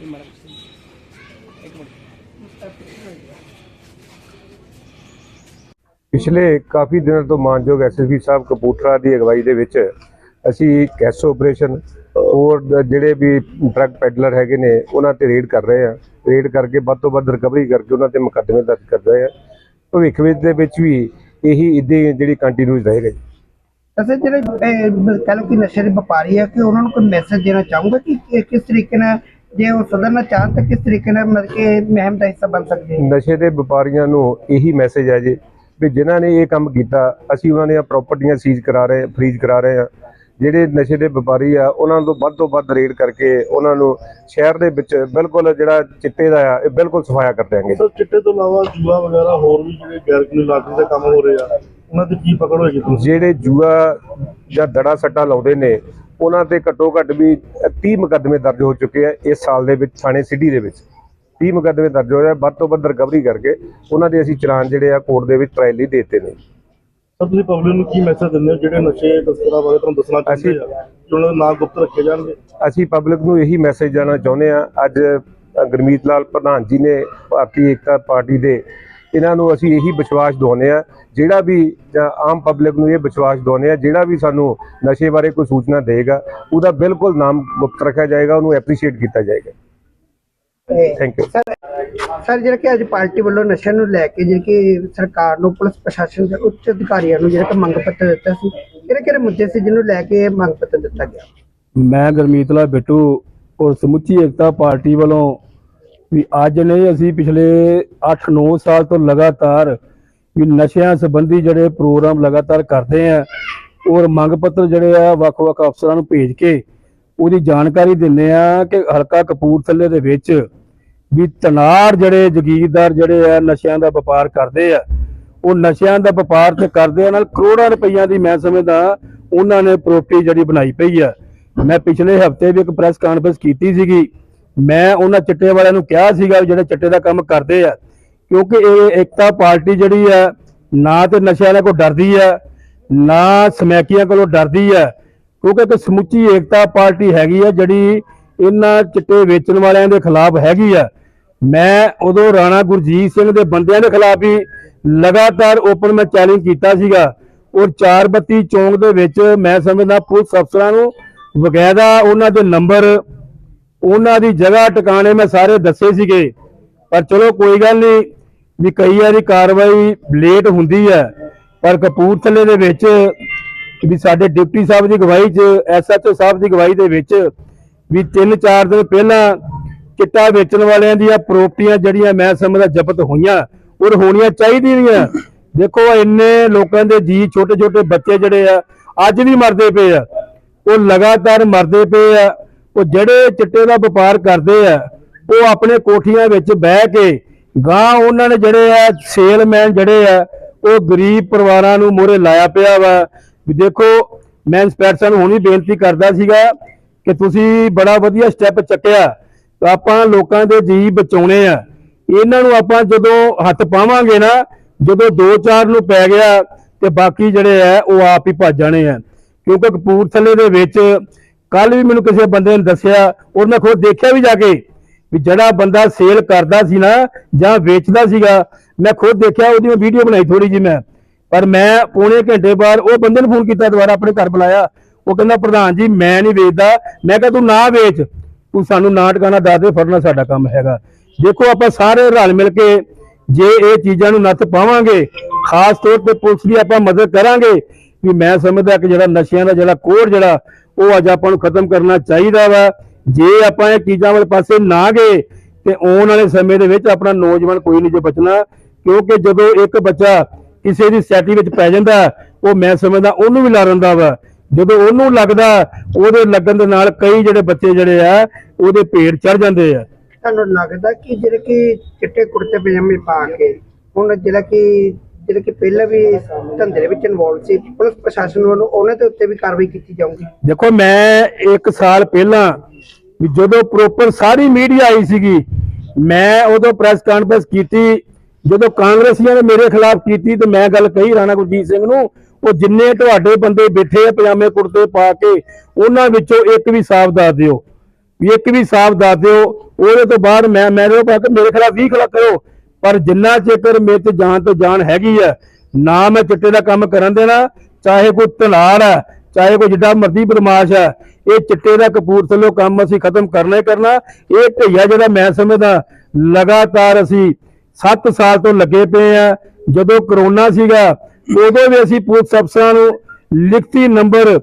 ਇਹ ਮੈਡਮ ਸੀ। ਇੱਕ ਮਿੰਟ। ਪਿਛਲੇ ਕਾਫੀ ਦਿਨਾਂ ਤੋਂ ਮਾਨਯੋਗ ਐਸਐਸਪੀ ਸਾਹਿਬ ਕਪੂਰਥਲਾ ਦੀ ਅਗਵਾਈ ਦੇ ਵਿੱਚ ਅਸੀਂ ਕੈਸ ਆਪਰੇਸ਼ਨ ਹੋਰ ਦ- ਜਿਹੜੇ ਵੀ ਡਰੱਗ ਪੈਡਲਰ ਹੈਗੇ ਨੇ ਉਹਨਾਂ ਤੇ ਰੇਡ ਕਰ ਰਹੇ ਆ ਰੇਡ ਕਰਕੇ ਵੱਧ ਤੋਂ ਵੱਧ ਰਿਕਵਰੀ ਕਰਕੇ ਉਹਨਾਂ ਤੇ ਮੁਕੱਦਮੇ ਦਰਜ ਕਰ ਰਹੇ ਆ ਭਵਿੱਖ ਵਿੱਚ ਦੇ ਵਿੱਚ ਵੀ ਇਹੀ ਇਦਾਂ ਜਿਹੜੀ ਕੰਟੀਨਿਊਸ ਰਹੇਗਾ ਜੀ। ਅਸੀਂ ਜਿਹੜੇ ਕਹ ਲਓ ਕਿ ਨਸ਼ੇ ਦੇ ਵਪਾਰੀ ਆ ਕਿ ਉਹਨਾਂ ਨੂੰ ਕੋਈ ਮੈਸੇਜ ਦੇਣਾ ਚਾਹੂੰਗਾ ਕਿ- ਕਿਸ ਤਰੀਕੇ ਨਾਲ ਜੇ ਉਹ ਸੁਧਰਨਾ ਚਾਹਣ ਤਾਂ ਕਿਸ ਤਰੀਕੇ ਨਾਲ ਮਤਲਬ ਕਿ ਮਹਿਮ ਦਾ ਹਿੱਸਾ ਬਣ ਸਕਦੇ ਨੇ ਨਸ਼ੇ ਦੇ ਵਪਾਰੀਆਂ ਨੂੰ ਇਹੀ ਮੈਸੇਜ ਹੈ ਜੀ ਵੀ ਜਿਨ੍ਹਾਂ ਨੇ ਇਹ ਕੰਮ ਕੀਤਾ ਅਸੀਂ ਉਹਨਾਂ ਦੀਆਂ ਪ੍ਰਾਪਰਟੀਆਂ ਸੀਜ਼ ਕਰਾ ਰਹੇ ਫਰੀਜ਼ ਕਰਾ ਰਹੇ ਆ ਜਿਹੜੇ ਨਸ਼ੇ ਦੇ ਵਪਾਰੀ ਆ ਉਹਨਾਂ ਤੋਂ ਵੱਧ ਤੋਂ ਵੱਧ ਰੇਡ ਕਰਕੇ ਉਹਨਾਂ ਨੂੰ ਸ਼ਹਿਰ ਦੇ ਵਿੱਚ ਬਿਲਕੁਲ ਜਿਹੜਾ ਚਿੱਟੇ ਦਾ ਆ ਇਹ ਬਿਲਕੁਲ ਸਫਾਇਆ ਕਰ ਦਿਆਂਗੇ। ਸਰ ਚਿੱਟੇ ਤੋਂ ਇਲਾਵਾ ਜੂਆ ਵਗੈਰਾ ਹੋਰ ਵੀ ਜਿਹੜੇ ਗੈਰ ਕਾਨੂੰਨੀ ਲਾਟਰੀ ਦੇ ਕੰਮ ਹੋ ਰਹੇ ਆ ਉਹਨਾਂ ਦੀ ਕੀ ਪਕੜ ਹੋਏਗੀ? ਤੁਸੀਂ ਜਿਹੜੇ ਜੂਆ ਜਾਂ ਦੜਾ ਸੱਟਾ ਲਾਉਂਦੇ ਨੇ ਉਹਨਾਂ ਤੇ ਘੱਟੋ ਘੱਟ ਵੀ 30 ਮੁਕੱਦਮੇ ਦਰਜ ਹੋ ਚੁੱਕੇ ਆ ਇਸ ਸਾਲ ਦੇ ਵਿੱਚ ਥਾਣੇ ਸਿਟੀ ਦੇ ਵਿੱਚ। 30 ਮੁਕੱਦਮੇ ਦਰਜ ਹੋਏ ਆ ਵੱਧ ਤੋਂ ਵੱਧ ਰਿਕਵਰੀ ਕਰਕੇ ਉਹਨਾਂ ਦੇ ਅਸੀਂ ਚਲਾਨ ਜਿਹੜੇ ਆ ਕੋਰਟ ਦੇ ਵਿੱਚ ਟ੍ਰਾਇਲ ਲਈ ਦਿੱਤੇ ਨੇ। ਸਰ ਤੁਸੀਂ ਪਬਲਿਕ ਨੂੰ ਕੀ ਮੈਸੇਜ ਦਿੰਦੇ ਹੋ? ਜਿਹੜੇ ਨਸ਼ੇ ਤਸਕਰਾਂ ਬਾਰੇ ਤੁਹਾਨੂੰ ਦੱਸਣਾ ਚਾਹੁੰਦੇ ਆ ਉਹਨਾਂ ਦੇ ਨਾਂ ਗੁਪਤ ਰੱਖੇ ਜਾਣਗੇ? ਅਸੀਂ ਪਬਲਿਕ ਨੂੰ ਇਹੀ ਮੈਸੇਜ ਦੇਣਾ ਚਾਹੁੰਦੇ ਆ। ਅੱਜ ਗੁਰਮੀਤ ਲਾਲ ਪ੍ਰਧਾਨ ਜੀ ਨੇ ਭਾਰਤੀ ਏਕਤਾ ਪਾਰਟੀ ਦੇ ਇਹਨਾਂ ਨੂੰ ਅਸੀਂ ਇਹੀ ਵਿਸ਼ਵਾਸ ਦਿਵਾਉਂਦੇ ਆ ਜਿਹੜਾ ਵੀ ਆਮ ਪਬਲਿਕ ਨੂੰ ਇਹ ਵਿਸ਼ਵਾਸ ਦਿਵਾਉਂਦੇ ਆ ਜਿਹੜਾ ਵੀ ਸਾਨੂੰ ਨਸ਼ੇ ਬਾਰੇ ਕੋਈ ਸੂਚਨਾ ਦੇਗਾ ਉਹਦਾ ਬਿਲਕੁਲ ਨਾਮ ਗੁਪਤ ਰੱਖਿਆ ਜਾਏਗਾ ਉਹਨੂੰ ਐਪਰੀਸ਼ੀਏਟ ਕੀਤਾ ਜਾਏਗਾ। ਥੈਂਕ ਯੂ ਸਰ ਸਰ ਜਿਹੜਾ ਕਿ ਅੱਜ ਪਾਰਟੀ ਵੱਲੋਂ ਨਸ਼ਿਆਂ ਨੂੰ ਲੈ ਕੇ ਜਿਹੜੀ ਕਿ ਸਰਕਾਰ ਨੂੰ ਪੁਲਿਸ ਪ੍ਰਸ਼ਾਸਨ ਦੇ ਉੱਚ ਅਧਿਕਾਰੀਆਂ ਨੂੰ ਜਿਹੜਾ ਕਿ ਮੰਗ ਪੱਤਰ ਦਿੱਤਾ ਸੀ ਕਿਹੜੇ ਕਿਹੜੇ ਮੁੱਦੇ ਸੀ ਜਿਹਨੂੰ ਲੈ ਕੇ ਮੰਗ ਪੱਤਰ ਦਿੱਤਾ ਗਿਆ? ਮੈਂ ਗੁਰਮੀਤ ਲਾਲ ਬਿੱਟੂ ਔਰ ਸਮੁੱਚੀ ਏਕਤਾ ਪਾਰਟੀ ਵੱਲੋਂ ਵੀ ਅੱਜ ਨਹੀਂ ਅਸੀਂ ਪਿਛਲੇ 8-9 ਸਾਲ ਤੋਂ ਲਗਾਤਾਰ ਵੀ ਨਸ਼ਿਆਂ ਸੰਬੰਧੀ ਜਿਹੜੇ ਪ੍ਰੋਗਰਾਮ ਲਗਾਤਾਰ ਕਰਦੇ ਆ ਔਰ ਮੰਗ ਪੱਤਰ ਜਿਹੜੇ ਆ ਵੱਖ-ਵੱਖ ਅਫਸਰਾਂ ਨੂੰ ਭੇਜ ਕੇ ਉਹਦੀ ਜਾਣਕਾਰੀ ਦਿੰਨੇ ਆ ਕਿ ਹਲਕਾ ਕਪੂਰਥਲੇ ਦੇ ਵਿੱਚ ਵੀ ਤਨਾਰ ਜਿਹੜੇ ਜਗੀਰਦਾਰ ਜਿਹੜੇ ਆ ਨਸ਼ਿਆਂ ਦਾ ਵਪਾਰ ਕਰਦੇ ਆ, ਉਹ ਨਸ਼ਿਆਂ ਦਾ ਵਪਾਰ ਤੇ ਕਰਦੇ ਆ, ਨਾਲ ਕਰੋੜਾਂ ਰੁਪਈਆਂ ਦੀ ਮੈਂ ਸਮਝਦਾ ਉਹਨਾਂ ਨੇ ਪ੍ਰੋਪਰਟੀ ਜਿਹੜੀ ਬਣਾਈ ਪਈ ਆ। ਮੈਂ ਪਿਛਲੇ ਹਫ਼ਤੇ ਵੀ ਇੱਕ ਪ੍ਰੈਸ ਕਾਨਫਰੰਸ ਕੀਤੀ ਸੀਗੀ ਮੈਂ ਉਹਨਾਂ ਚਿੱਟੇ ਵਾਲਿਆਂ ਨੂੰ ਕਿਹਾ ਸੀਗਾ ਵੀ ਜਿਹੜੇ ਚਿੱਟੇ ਦਾ ਕੰਮ ਕਰਦੇ ਆ, ਕਿਉਂਕਿ ਇਹ ਏਕਤਾ ਪਾਰਟੀ ਜਿਹੜੀ ਆ, ਨਾ ਤੇ ਨਸ਼ਿਆਂ ਵਾਲਿਆਂ ਕੋਲ ਡਰਦੀ ਆ, ਨਾ ਸਮੈਕੀਆਂ ਕੋਲੋਂ ਡਰਦੀ ਆ, ਕਿਉਂਕਿ ਇੱਕ ਸਮੁੱਚੀ ਏਕਤਾ ਪਾਰਟੀ ਹੈਗੀ ਆ ਜਿਹੜੀ ਇਹਨਾਂ ਚਿੱਟੇ ਵੇਚਣ ਵਾਲਿਆਂ ਦੇ ਖਿਲਾਫ ਹੈਗੀ ਆ। ਮੈਂ ਉਦੋਂ ਰਾਣਾ ਗੁਰਜੀਤ ਸਿੰਘ ਦੇ ਬੰਦਿਆਂ ਦੇ ਖਿਲਾਫ ਹੀ ਲਗਾਤਾਰ ਓਪਨ ਮੈਂ ਚੈਲੰਜ ਕੀਤਾ ਸੀਗਾ ਔਰ 432 ਚੌਂਕ ਦੇ ਵਿੱਚ ਮੈਂ ਸਮਝਦਾ ਪੁਲਿਸ ਅਫਸਰਾਂ ਨੂੰ ਬਕਾਇਦਾ ਉਹਨਾਂ ਦੇ ਨੰਬਰ ਉਹਨਾਂ ਦੀ ਜਗ੍ਹਾ ਟਿਕਾਣੇ ਮੈਂ ਸਾਰੇ ਦੱਸੇ ਸੀਗੇ। ਪਰ ਚਲੋ ਕੋਈ ਗੱਲ ਨਹੀਂ, ਵੀ ਕਈ ਵਾਰੀ ਕਾਰਵਾਈ ਲੇਟ ਹੁੰਦੀ ਹੈ। ਪਰ ਕਪੂਰਥਲੇ ਦੇ ਵਿੱਚ ਵੀ ਸਾਡੇ ਡਿਪਟੀ ਸਾਹਿਬ ਦੀ ਅਗਵਾਈ 'ਚ ਐਸਐਚਓ ਸਾਹਿਬ ਦੀ ਅਗਵਾਈ ਦੇ ਵਿੱਚ ਵੀ 3-4 ਦਿਨ ਪਹਿਲਾਂ ਚਿੱਟਾ ਵੇਚਣ ਵਾਲਿਆਂ ਦੀਆਂ ਪ੍ਰੋਪਰਟੀਆਂ ਜਿਹੜੀਆਂ ਮੈਂ ਸਮਝਦਾ ਜ਼ਬਤ ਹੋਈਆਂ, ਔਰ ਹੋਣੀਆਂ ਚਾਹੀਦੀਆਂ ਦੇਖੋ ਇੰਨੇ ਲੋਕਾਂ ਦੇ ਜੀ ਛੋਟੇ ਛੋਟੇ ਬੱਚੇ ਜਿਹੜੇ ਆ, ਅੱਜ ਵੀ ਮਰਦੇ ਪਏ ਆ। ਉਹ ਲਗਾਤਾਰ ਮਰਦੇ ਪਏ ਆ। ਉਹ ਜਿਹੜੇ ਚਿੱਟੇ ਦਾ ਵਪਾਰ ਕਰਦੇ ਆ, ਉਹ ਆਪਣੇ ਕੋਠੀਆਂ ਵਿੱਚ ਬਹਿ ਕੇ ਗਾਂ ਉਹਨਾਂ ਨੇ ਜਿਹੜੇ ਆ ਸੇਲਮੈਨ ਜਿਹੜੇ ਆ, ਉਹ ਗਰੀਬ ਪਰਿਵਾਰਾਂ ਨੂੰ ਮੋਰੇ ਲਾਇਆ ਪਿਆ ਵਾ। ਵੀ ਦੇਖੋ, ਮੈਂ ਇੰਸਪੈਕਟਰ ਸਾਹਿਬ ਨੂੰ ਹੁਣੀ ਬੇਨਤੀ ਕਰਦਾ ਸੀਗਾ ਕਿ ਤੁਸੀਂ ਬੜਾ ਵਧੀਆ ਸਟੈਪ ਚੱਕਿਆ। ਤਾਂ ਆਪਾਂ ਲੋਕਾਂ ਦੇ ਜੀ ਬਚਾਉਣੇ ਆ। ਇਹਨਾਂ ਨੂੰ ਆਪਾਂ ਜਦੋਂ ਹੱਥ ਪਾਵਾਂਗੇ ਨਾ, ਜਦੋਂ 2-4 ਨੂੰ ਪੈ ਗਿਆ ਤੇ ਬਾਕੀ ਜਿਹੜੇ ਆ, ਉਹ ਆਪ ਹੀ ਭੱਜ ਜਾਣੇ ਆ। ਕਿਉਂਕਿ ਕਪੂਰਥਲੇ ਦੇ ਵਿੱਚ ਕੱਲ ਵੀ ਮੈਨੂੰ ਕਿਸੇ ਬੰਦੇ ਨੇ ਦੱਸਿਆ ਔਰ ਮੈਂ ਖੁਦ ਦੇਖਿਆ ਵੀ ਜਾ ਕੇ ਵੀ ਜਿਹੜਾ ਬੰਦਾ ਸੇਲ ਕਰਦਾ ਸੀ ਨਾ ਜਾਂ ਵੇਚਦਾ ਸੀਗਾ, ਮੈਂ ਖੁਦ ਦੇਖਿਆ, ਉਹਦੀ ਮੈਂ ਵੀਡੀਓ ਬਣਾਈ ਥੋੜੀ ਜੀ ਮੈਂ। ਪਰ ਮੈਂ ਪੌਣੇ ਘੰਟੇ ਬਾਅਦ ਉਹ ਬੰਦੇ ਨੂੰ ਫੋਨ ਕੀਤਾ ਦੁਬਾਰਾ, ਆਪਣੇ ਘਰ ਬੁਲਾਇਆ। ਉਹ ਕਹਿੰਦਾ, ਪ੍ਰਧਾਨ ਜੀ, ਮੈਂ ਨਹੀਂ ਵੇਚਦਾ। ਮੈਂ ਕਿਹਾ, ਤੂੰ ਨਾ ਵੇਚ। ਤੂੰ ਸਾਨੂੰ ਨਾ ਟਿਕਾਣਾ, ਦੱਸ ਦੇ, ਫੜਨਾ ਸਾਡਾ ਕੰਮ ਹੈਗਾ। ਦੇਖੋ, ਆਪਾਂ ਸਾਰੇ ਰਲ ਮਿਲ ਕੇ ਜੇ ਇਹ ਚੀਜ਼ਾਂ ਨੂੰ ਨੱਥ ਪਾਵਾਂਗੇ, ਖਾਸ ਤੌਰ ਤੇ ਪੁਲਿਸ ਦੀ ਆਪਾਂ ਮਦਦ ਕਰਾਂਗੇ, ਵੀ ਮੈਂ ਸਮਝਦਾ ਕਿ ਜਿਹੜਾ ਨਸ਼ਿਆਂ ਦਾ ਜਿਹੜਾ ਕੋੜ ਜਿਹੜਾ ਉਹ ਅੱਜ ਆਪਾਂ ਨੂੰ ਖਤਮ ਕਰਨਾ ਚਾਹੀਦਾ ਵਾ। ਜੇ ਆਪਾਂ ਇਹ ਚੀਜ਼ਾਂ ਵਾਲੇ ਪਾਸੇ ਨਾ ਗਏ, ਤੇ ਆਉਣ ਵਾਲੇ ਸਮੇਂ ਦੇ ਵਿੱਚ ਆਪਣਾ ਨੌਜਵਾਨ ਕੋਈ ਨਹੀਂ ਜੇ ਬਚਣਾ। ਕਿਉਂਕਿ ਜਦੋਂ ਇੱਕ ਬੱਚਾ ਕਿਸੇ ਦੀ ਸੈਟੀ ਵਿੱਚ ਪੈ ਜਾਂਦਾ, ਉਹ ਮੈਂ ਸਮਝਦਾ ਉਹਨੂੰ ਵੀ ਲਾਰੰਦਾ ਵਾ। ਜਦੋਂ ਉਹਨੂੰ ਲੱਗਦਾ, ਉਹਦੇ ਲੱਗਣ ਦੇ ਨਾਲ ਕਈ ਜਿਹੜੇ ਬੱਚੇ ਜਿਹੜੇ ਆ, ਉਹਦੇ ਪੇਟ ਚੜ ਜਾਂਦੇ ਆ। ਤੁਹਾਨੂੰ ਲੱਗਦਾ ਕਿ ਜਿਹੜੇ ਕਿ ਚਿੱਟੇ ਕੁੜਤੇ ਪਜਾਮੇ ਪਾ ਕੇ, ਹੁਣ ਜਿਹੜਾ ਕਿ ਜਿਹੜੇ ਕਿ ਪਹਿਲਾਂ ਵੀ ਧੰਦੇ ਦੇ ਵਿੱਚ ਇਨਵੋਲਵ ਸੀ, ਪੁਲਿਸ ਪ੍ਰਸ਼ਾਸਨ ਵੱਲੋਂ ਉਹਨਾਂ ਦੇ ਉੱਤੇ ਵੀ ਕਾਰਵਾਈ ਕੀਤੀ ਜਾਊਗੀ। ਦੇਖੋ, ਮੈਂ ਇੱਕ ਸਾਲ ਪਹਿਲਾਂ ਵੀ ਜਦੋਂ ਪ੍ਰੋਪਰ ਸਾਰੀ ਮੀਡੀਆ ਆਈ ਸੀਗੀ, ਮੈਂ ਉਦੋਂ ਪ੍ਰੈਸ ਕਾਨਫਰੰਸ ਕੀਤੀ, ਜਦੋਂ ਕਾਂਗਰਸੀਆਂ ਨੇ ਮੇਰੇ ਖਿਲਾਫ ਕੀਤੀ ਤੇ ਮੈਂ ਗੱਲ ਕਹੀ ਰਾਣਾ ਗੁਰਜੀਤ ਸਿੰਘ ਨੂੰ, ਉਹ ਜਿੰਨੇ ਤੁਹਾਡੇ ਬੰਦੇ ਬੈਠੇ ਆ ਪਜਾਮੇ ਕੁੜਤੇ ਪਾ ਕੇ, ਉਹਨਾਂ ਵਿੱਚੋਂ ਇੱਕ ਵੀ ਸਾਫ਼ ਦੱਸ ਦਿਓ। ਵੀ ਇੱਕ ਵੀ ਸਾਫ਼ ਦੱਸ ਦਿਓ, ਉਹਦੇ ਤੋਂ ਬਾਅਦ ਮੈਂ ਮੈਂ ਉਹ ਕਿ ਮੇਰੇ ਖਿਲਾਫ 20 ਖਿਲਾਫ ਕਰੋ ਪਰ ਜਿੰਨਾ ਚਿਰ ਮੇਰੇ ਤੇ ਜਾਨ ਤੋਂ ਜਾਨ ਹੈਗੀ ਆ, ਨਾ ਮੈਂ ਚਿੱਟੇ ਦਾ ਕੰਮ ਕਰਨ ਦੇਣਾ, ਚਾਹੇ ਕੋਈ ਤਲਾੜ ਹੈ ਚਾਹੇ ਕੋਈ ਜਿੱਡਾ ਮਰਜ਼ੀ ਬਦਮਾਸ਼ ਹੈ ਇਹ ਚਿੱਟੇ ਦਾ ਕਪੂਰਥਲੋਂ ਕੰਮ ਅਸੀਂ ਖਤਮ ਕਰਨਾ ਹੀ ਕਰਨਾ। ਇਹ ਢਈਆ ਜਿਹੜਾ ਮੈਂ ਸਮਝਦਾ, ਲਗਾਤਾਰ ਅਸੀਂ 7 ਸਾਲ ਤੋਂ ਲੱਗੇ ਪਏ ਆ। ਜਦੋਂ ਕਰੋਨਾ ਸੀਗਾ, ਉਦੋਂ ਵੀ ਅਸੀਂ ਪੁਲਿਸ ਅਫਸਰਾਂ ਨੂੰ ਲਿਖਤੀ ਨੰਬਰ,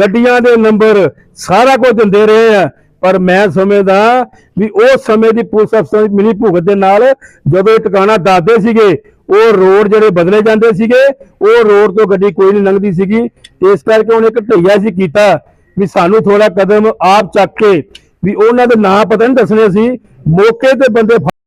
ਗੱਡੀਆਂ ਦੇ ਨੰਬਰ ਸਾਰਾ ਕੁਝ ਦਿੰਦੇ ਰਹੇ ਆ। ਪਰ ਮੈਂ ਸਮਝਦਾ ਵੀ ਉਸ ਸਮੇਂ ਦੀ ਪੁਲਿਸ ਅਫਸਰਾਂ ਦੀ ਮਿਲੀ ਭੁਗਤ ਦੇ ਨਾਲ ਜਦੋਂ ਇਹ ਟਿਕਾਣਾ ਦੱਸਦੇ ਸੀਗੇ, ਉਹ ਰੋਡ ਜਿਹੜੇ ਬਦਲੇ ਜਾਂਦੇ ਸੀਗੇ, ਉਹ ਰੋਡ ਤੋਂ ਗੱਡੀ ਕੋਈ ਨਹੀਂ ਲੰਘਦੀ ਸੀਗੀ। ਇਸ ਕਰਕੇ ਉਹਨੇ ਇੱਕ ਢਈਆ ਸੀ ਕੀਤਾ ਵੀ ਸਾਨੂੰ ਥੋੜਾ ਕਦਮ ਆਪ ਚੱਕ ਕੇ ਵੀ ਉਹਨਾਂ ਦੇ ਨਾਂ ਪਤਾ ਨਹੀਂ ਦੱਸਣੇ ਸੀ। ਮੌਕੇ ਤੇ ਬੰਦੇ